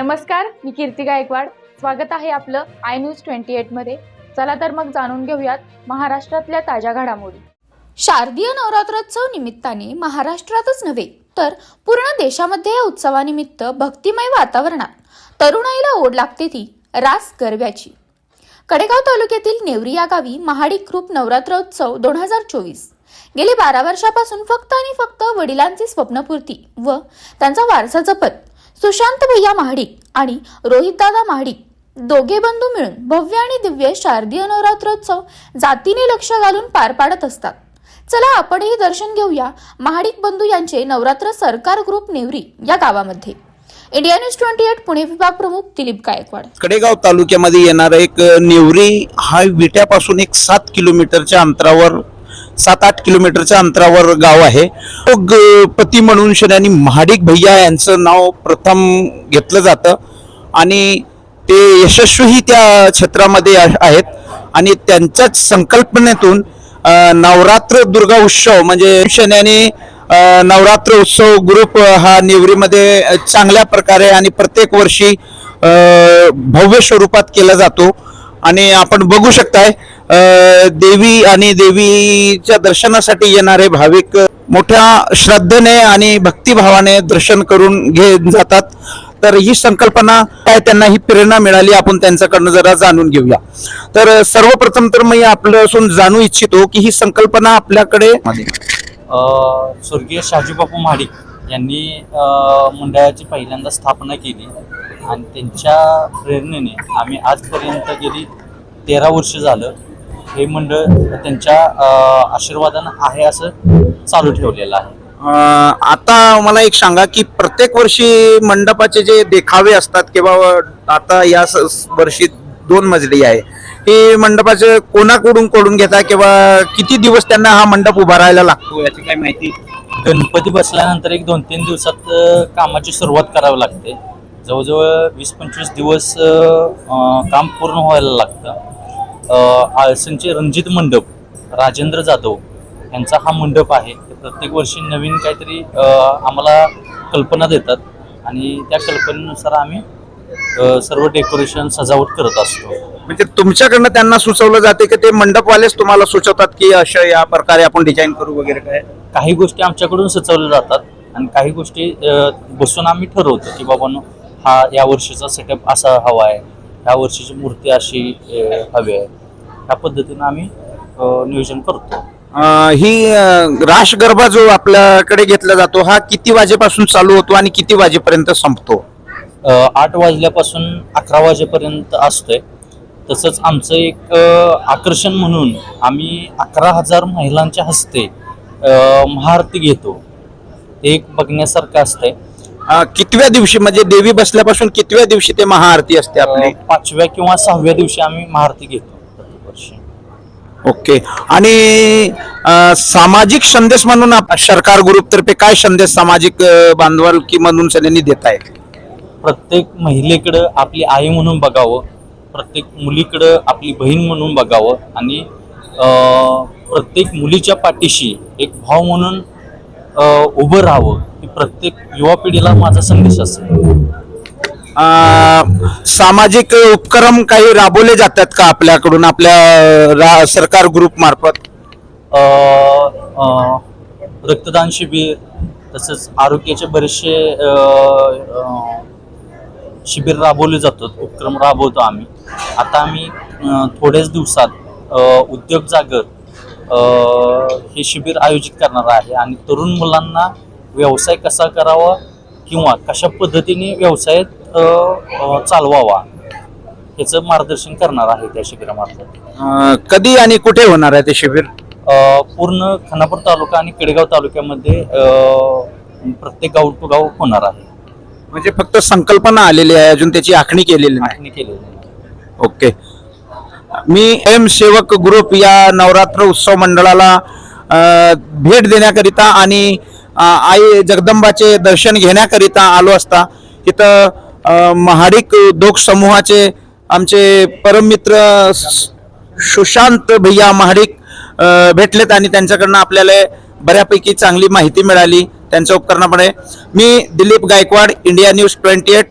नमस्कार मी कीर्ती गायकवाड. स्वागत आहे आपलं आय न्यूज ट्वेंटी एटमध्ये चला तर मग जाणून घेऊयात महाराष्ट्रातल्या ताज्या घडामोडी. शारदीय नवरात्रोत्सव निमित्ताने महाराष्ट्रातच नव्हे तर पूर्ण देशामध्ये या उत्सवानिमित्त भक्तिमय वातावरणात तरुणाईला ओढ लागते ती रास गरब्याची कडेगाव तालुक्यातील नेवरी या गावी महाडिक ग्रुप नवरात्रोत्सव दोन हजार चोवीस. गेली बारा वर्षापासून फक्त आणि फक्त वडिलांची स्वप्नपूर्ती व त्यांचा वारसा जपत सुशांत भैया महाडिक आणि रोहितदादा महाडिक दोघे बंधू मिळून भव्य आणि दिव्य शारदीय नवरात्रोत्सव जातीने लक्ष घालून पार पाडत असतात. चला आपणही दर्शन घेऊया महाडिक बंधू यांचे नवरात्र सरकार ग्रुप नेवरी या गावामध्ये. India news twenty eight Pune विभाग प्रमुख दिलीप गायकवाड. कडेगाव तालुक्यामध्ये येणारा एक नेवरी हा विट्यापासून एक सात किलोमीटरच्या अंतरावर सात आठ किलोमीटरच्या अंतरावर गाव आहे. तो ग- पती म्हणून शनानी महाडिक भैया यांचं नाव प्रथम घेतलं जातं. आणि ते यशस्वीही त्या क्षेत्रामध्ये आहेत. आणि त्यांच्याच संकल्पनेतून नवरात्र दुर्गा उत्सव म्हणजे शन्याने नवरात्र उत्सव ग्रुप हा नेवरीमध्ये चांगल्या प्रकारे आणि प्रत्येक वर्षी भव्य स्वरूपात केला जातो. आणि आपण बघू शकताय देवी आणि देवीच्या दर्शनासाठी येणारे भाविक मोठ्या श्रद्धेने आणि भक्तिभावाने दर्शन करून घेत जातात. तर ही संकल्पना काय त्यांना ही प्रेरणा मिळाली आपण त्यांच्याकडनं जरा जाणून घेऊया. तर सर्वप्रथम तर मी आपल्यापासून जाणू इच्छितो की ही संकल्पना आपल्याकडे अ, स्वर्गीय शहाजीबापू महाडिक यांनी अ, मंडळाची पहिल्यांदा स्थापना केली आणि त्यांच्या प्रेरणेने आम्ही आजपर्यंत गेली तेरा वर्ष झालं. हे मंडळ त्यांच्या आशीर्वादानं आहे असं चालू ठेवलेलं आहे. आता मला एक सांगा की प्रत्येक वर्षी मंडपाचे जे देखावे असतात किंवा आता या वर्षी दोन मजली आहे ही मंडपाचे कोणाकडून कोडून घेता किंवा किती दिवस त्यांना हा मंडप उभारायला लागतो याची काय माहिती? गणपती बसल्यानंतर एक दोन तीन दिवसात कामाची सुरुवात करावी लागते. जवळजवळ वीस पंचवीस दिवस काम पूर्ण व्हायला लागतं. आळसनचे रणजित मंडप राजेंद्र जाधव यांचा हा मंडप आहे. ते प्रत्येक वर्षी नवीन काहीतरी आम्हाला कल्पना देतात आणि त्या कल्पनेनुसार आम्ही सर्व डेकोरेशन सजावट करत असतो. म्हणजे तुमच्याकडनं त्यांना सुचवलं जाते की ते मंडपवालेच तुम्हाला सुचवतात की अशा या प्रकारे आपण डिझाईन करू वगैरे काय? काही गोष्टी आमच्याकडून सुचवल्या जातात आणि काही गोष्टी बसून आम्ही ठरवतो की बाबा हा या वर्षीचा सेटअप असा हवा आहे. ह्या वर्षीची मूर्ती अशी हवी आहे. ह्या पद्धतीनं आम्ही नियोजन करतो. अं, ही अं, रास गरबा जो आपल्याकडे घेतला जातो हा किती वाजेपासून चालू होतो आणि किती वाजेपर्यंत संपतो? अ, आठ वाजल्यापासून अकरा वाजेपर्यंत असतोय. तसंच आमचं एक अ, आकर्षण म्हणून आम्ही अकरा हजार महिलांच्या हस्ते अ, महाआरती घेतो. ते एक बघण्यासारखं असतंय. अं, कितव्या दिवशी म्हणजे देवी बसल्यापासून कितव्या दिवशी ते महाआरती असते आपली? अ, पाचव्या किंवा सहाव्या दिवशी आम्ही महाआरती घेतो. वर्षी. ओके. आणि अं, सामाजिक संदेश म्हणून आप- सरकार ग्रुप तर्फे काय संदेश सामाजिक अं, बांधवालकी म्हणून सगळ्यांनी देत आहे प्रत्येक महिलेकडं आपली आई म्हणून बघावं प्रत्येक मुलीकडं आपली बहीण म्हणून बघावं आणि अ, प्रत्येक मुलीच्या पाठीशी एक भाव म्हणून अ, उभं राहावं ही प्रत्येक युवा पिढीला माझा संदेश असेल. सामाजिक उपक्रम काही राबवले जातात का आपल्याकडून आपल्या रा- सरकार ग्रुप मार्फत? रक्तदान शिबिर तसंच आरोग्याचे बरेचसे शिबिर राबवले जातात उपक्रम राबवतो आम्ही. आता आम्ही थोड्याच दिवसात उद्योग जागर हे शिबिर आयोजित करणार आहे. आणि तरुण मुलांना व्यवसाय कसा करावा किंवा कशा पद्धतीने व्यवसायात चालवावा. याचं मार्गदर्शन करणार आहे त्या शिबिरामार्फत. अं, कधी आणि कुठे होणार आहे ते शिबिर? अ, पूर्ण खानापूर तालुका आणि केडगाव तालुक्यामध्ये अ, प्रत्येक गाव टू गाव होणार आहे. म्हणजे फक्त संकल्पना आलेली आहे अजून त्याची आखणी केलेली नाही. आखणी केलेली आहे. ओके. मी एम सेवक ग्रुप या नवरात्र उत्सव मंडळाला अ, भेट देण्याकरिता आणि अ, आई जगदंबाचे दर्शन घेण्याकरिता आलो असता. इथं अ, महाडिक उद्योग समूहाचे आमचे परममित्र सुशांत भैया महाडिक भेटलेत आणि त्यांच्याकडनं आपल्याला बऱ्यापैकी चांगली माहिती मिळाली. त्यांच्या उपकरणामुळे. मी Dilip Gaikwad India news twenty eight.